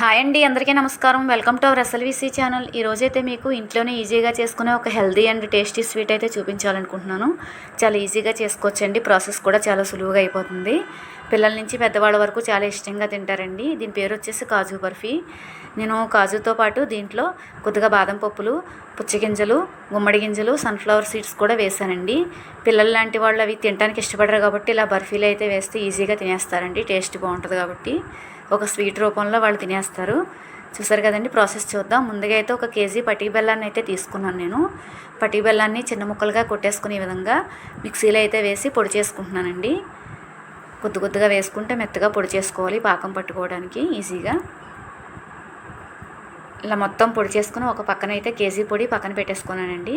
Hi అండి అందరికీ నమస్కారం. Welcome to our SLVC channel. ఈరోజైతే మీకు ఇంట్లోనే ఈజీగా చేసుకునే ఒక హెల్దీ అండ్ టేస్టీ స్వీట్ అయితే చూపించాలనుకుంటున్నాను. చాలా ఈజీగా చేసుకోవచ్చండి. ప్రాసెస్ కూడా చాలా సులువుగా అయిపోతుంది. పిల్లల నుంచి పెద్దవాళ్ళ వరకు చాలా ఇష్టంగా తింటారండి. దీని పేరు వచ్చేసి కాజు బర్ఫీ. నేను కాజుతో పాటు దీంట్లో కొద్దిగా బాదం పప్పులు పుచ్చగింజలు గుమ్మడి గింజలు సన్ఫ్లవర్ సీడ్స్ కూడా వేసానండి పిల్లలు లాంటి వాళ్ళు అవి తినడానికి ఇష్టపడరు కాబట్టి ఇలా బర్ఫీలు అయితే వేస్తే ఈజీగా తినేస్తారండి. టేస్ట్ బాగుంటుంది కాబట్టి. ఒక స్వీట్ రూపంలో వాళ్ళు తినేస్తారు. చూసారు కదండి ప్రాసెస్ చూద్దాం. ముందుగా అయితే ఒక కేజీ పట్టి బెల్లాన్ని అయితే తీసుకున్నాను నేను. పట్టి బెల్లాన్ని చిన్న ముక్కలుగా కొట్టేసుకునే విధంగా మిక్సీలో అయితే వేసి పొడి చేసుకుంటున్నానండి. కొద్ది కొద్దిగా వేసుకుంటే మెత్తగా పొడి చేసుకోవాలి పాకం పట్టుకోవడానికి ఈజీగా. ఇలా మొత్తం పొడి చేసుకుని ఒక పక్కన అయితే కేజీ పొడి పక్కన పెట్టేసుకున్నానండి.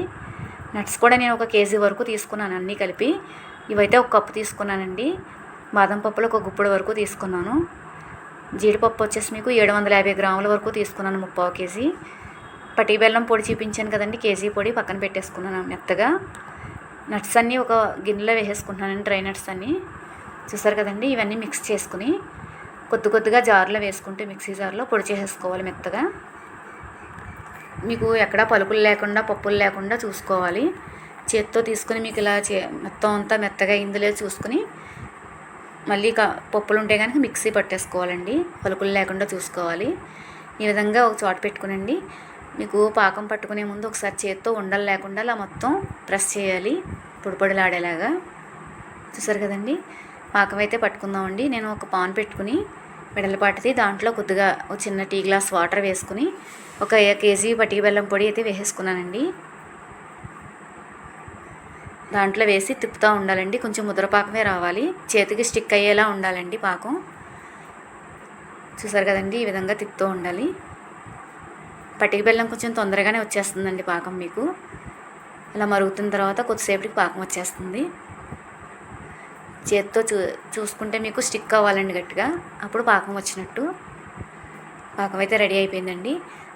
నట్స్ కూడా నేను ఒక కేజీ వరకు తీసుకున్నాను అన్నీ కలిపి. ఇవైతే ఒక కప్పు తీసుకున్నానండి. బాదం పప్పులు ఒక గుప్పుడు వరకు తీసుకున్నాను. జీడిపప్పు వచ్చేసి మీకు ఏడు వందల యాభై గ్రాముల వరకు తీసుకున్నాను ముప్పావు కేజీ. పటి బెల్లం పొడి చూపించాను కదండి కేజీ పొడి పక్కన పెట్టేసుకున్నాను మెత్తగా. నట్స్ అన్నీ ఒక గిన్నెలో వేసేసుకుంటున్నాను డ్రై నట్స్ అన్నీ. చూసారు కదండి ఇవన్నీ మిక్స్ చేసుకుని కొద్ది కొద్దిగా జార్లో వేసుకుంటే మిక్సీ జార్లో పొడి చేసేసుకోవాలి మెత్తగా. మీకు ఎక్కడ పలుకులు లేకుండా పప్పులు లేకుండా చూసుకోవాలి. చేత్తో తీసుకుని మీకు ఇలా చే మొత్తం అంతా మెత్తగా అయింది లేదు చూసుకుని మళ్ళీ పప్పులు ఉంటే కనుక మిక్సీ పట్టేసుకోవాలండి. పలుకులు లేకుండా చూసుకోవాలి. ఈ విధంగా ఒక చోట పెట్టుకునండి. మీకు పాకం పట్టుకునే ముందు ఒకసారి చేత్తో ఉండలు లేకుండా అలా మొత్తం ప్రెస్ చేయాలి. పొడిపొడిలాడేలాగా. చూసారు కదండి? పాకం అయితే పట్టుకుందామండి. నేను ఒక పాన్ పెట్టుకుని వెడలపాటిది దాంట్లో కొద్దిగా ఒక చిన్న టీ గ్లాస్ వాటర్ వేసుకుని ఒక కేజీ పటికి బెల్లం పొడి అయితే వేసేసుకున్నానండి. దాంట్లో వేసి తిప్పుతూ ఉండాలండి. కొంచెం ముద్రపాకమే రావాలి. చేతికి స్టిక్ అయ్యేలా ఉండాలండి పాకం. చూసారు కదండి ఈ విధంగా తిప్పుతూ ఉండాలి. పట్టిక బెల్లం కొంచెం తొందరగానే వచ్చేస్తుందండి పాకం మీకు. ఇలా మరుగుతున్న తర్వాత కొద్దిసేపటికి పాకం వచ్చేస్తుంది. చేత్తో చూ చూసుకుంటే మీకు స్టిక్ అవ్వాలండి గట్టిగా. అప్పుడు పాకం వచ్చినట్టు. పాకం అయితే రెడీ అయిపోయిందండి.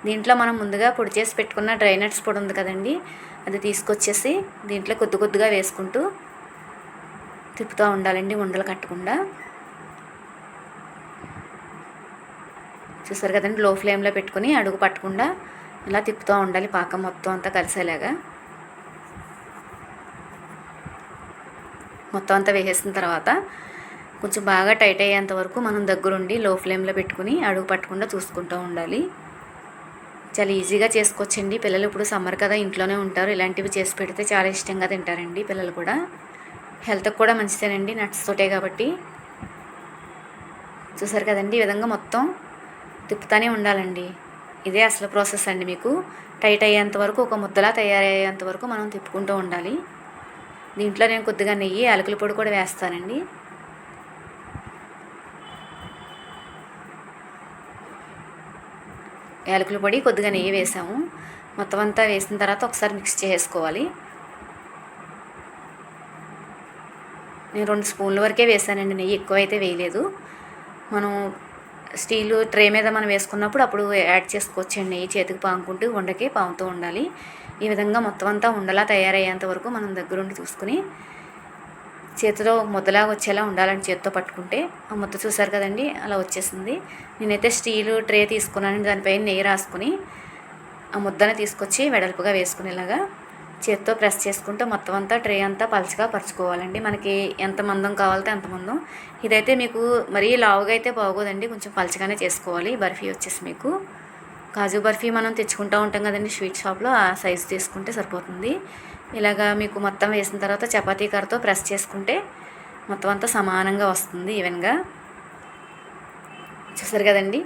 దీంట్లో మనం ముందుగా పొడి చేసి పెట్టుకున్న డ్రై నట్స్ పొడి ఉంది కదండి అది తీసుకొచ్చేసి దీంట్లో కొద్ది కొద్దిగా వేసుకుంటూ తిప్పుతూ ఉండాలండి ఉండలు కట్టకుండా. చూసారు కదండి లో ఫ్లేమ్లో పెట్టుకుని అడుగు పట్టకుండా ఇలా తిప్పుతూ ఉండాలి పాకం మొత్తం అంతా కలిసేలాగా. మొత్తం అంతా వేసేసిన తర్వాత కొంచెం బాగా టైట్ అయ్యేంత వరకు మనం దగ్గరుండి లో ఫ్లేమ్లో పెట్టుకుని అడుగు పట్టకుండా చూసుకుంటూ ఉండాలి. చాలా ఈజీగా చేసుకోవచ్చండి. పిల్లలు ఇప్పుడు సమ్మర్ కదా ఇంట్లోనే ఉంటారు. ఇలాంటివి చేసి పెడితే చాలా ఇష్టంగా తింటారండి పిల్లలు కూడా. హెల్త్కి కూడా మంచిదేనండి. నట్స్ తోటే కాబట్టి. చూసారు కదండి ఈ విధంగా మొత్తం తిప్పుతూనే ఉండాలండి. ఇదే అసలు ప్రాసెస్ అండి మీకు. టైట్ అయ్యేంత వరకు ఒక ముద్దలా తయారయ్యేంత వరకు మనం తిప్పుకుంటూ ఉండాలి. దీంట్లో నేను కొద్దిగా నెయ్యి యాలకుల పొడి కూడా వేస్తానండి. యాలకుల పొడి కొద్దిగా నెయ్యి వేసాము. మొత్తం అంతా వేసిన తర్వాత ఒకసారి మిక్స్ చేసుకోవాలి. నేను రెండు స్పూన్ల వరకే వేసానండి నెయ్యి ఎక్కువ అయితే వేయలేదు. మనం స్టీలు ట్రే మీద మనం వేసుకున్నప్పుడు అప్పుడు యాడ్ చేసుకోవచ్చండి నెయ్యి చేతికి పాముకుంటూ ఉండకి పాముతూ ఉండాలి. ఈ విధంగా మొత్తం అంతా ఉండలా తయారయ్యేంత వరకు మనం దగ్గరుండి చూసుకుని చేతిలో ముద్దలాగా వచ్చేలా ఉండాలని చేతితో పట్టుకుంటే ఆ ముద్ద చూసారు కదండి అలా వచ్చేసింది. నేనైతే స్టీలు ట్రే తీసుకున్నాను దానిపైన నెయ్యి రాసుకుని ఆ ముద్దను తీసుకొచ్చి వెడల్పుగా వేసుకునేలాగా చేతితో ప్రెస్ చేసుకుంటూ మొత్తం అంతా ట్రే అంతా పలచగా పరుచుకోవాలండి. మనకి ఎంత మందం కావాలంటే అంత మందం. ఇదైతే మీకు మరీ లావుగా అయితే బాగోదండి కొంచెం పలచగానే చేసుకోవాలి. బర్ఫీ వచ్చేసి మీకు. కాజు బర్ఫీ మనం తెచ్చుకుంటూ ఉంటాం కదండి స్వీట్ షాప్లో ఆ సైజు తీసుకుంటే సరిపోతుంది. ఇలాగా మీకు మొత్తం వేసిన తర్వాత చపాతీ కర్రతో ప్రెస్ చేసుకుంటే మొత్తం అంతా సమానంగా వస్తుంది ఈవెన్గా. చూసారు కదండి?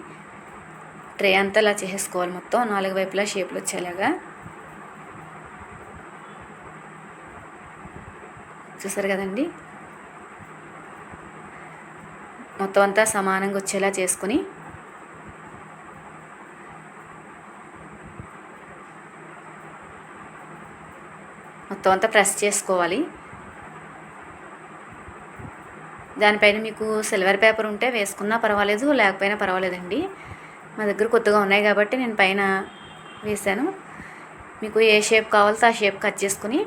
ట్రే అంతా ఇలా చేసేసుకోవాలి మొత్తం. నాలుగు వైపులా షేప్లు వచ్చేలాగా. చూసారు కదండి? మొత్తం అంతా సమానంగా వచ్చేలా చేసుకుని మొత్తం అంతా ప్రెస్ చేసుకోవాలి. దానిపైన మీకు సిల్వర్ పేపర్ ఉంటే వేసుకున్నా పర్వాలేదు లేకపోయినా పర్వాలేదండి. మా దగ్గర కొత్తగా ఉన్నాయి కాబట్టి నేను పైన వేసాను మీకు ఏ షేప్ కావాలో ఆ షేప్ కట్ చేసుకుని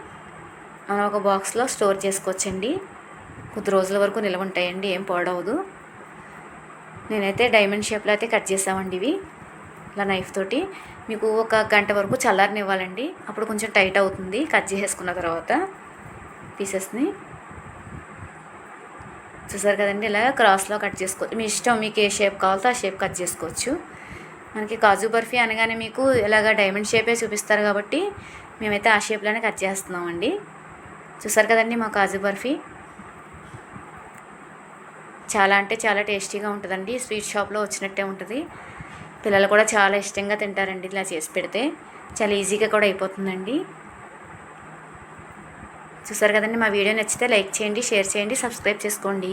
మనం ఒక బాక్స్లో స్టోర్ చేసుకోవచ్చండి. కొద్ది రోజుల వరకు నిల్వ ఉంటాయండి ఏం పాడవదు. నేనైతే డైమండ్ షేప్లో అయితే కట్ చేసామండి ఇవి. ఇలా నైఫ్ తోటి మీకు ఒక గంట వరకు చల్లారనివ్వాలండి. అప్పుడు కొంచెం టైట్ అవుతుంది. కట్ చేసేసుకున్న తర్వాత పీసెస్ని చూసారు కదండి? ఇలా క్రాస్లో కట్ చేసుకోవచ్చు మీ ఇష్టం మీకు ఏ షేప్ కావాలో ఆ షేప్ కట్ చేసుకోవచ్చు. మనకి కాజు బర్ఫీ అనగానే మీకు ఇలాగ డైమండ్ షేపే చూపిస్తారు కాబట్టి మేమైతే ఆ షేప్లోనే కట్ చేస్తున్నామండి. చూసారు కదండి మా కాజు బర్ఫీ? చాలా అంటే చాలా టేస్టీగా ఉంటుందండి. స్వీట్ షాప్లో వచ్చినట్టే ఉంటుంది. పిల్లలు కూడా చాలా ఇష్టంగా తింటారండి ఇలా చేసి పెడితే. చాలా ఈజీగా కూడా అయిపోతుందండి. చూసారు కదండి మా వీడియో నచ్చితే లైక్ చేయండి షేర్ చేయండి సబ్స్క్రైబ్ చేసుకోండి.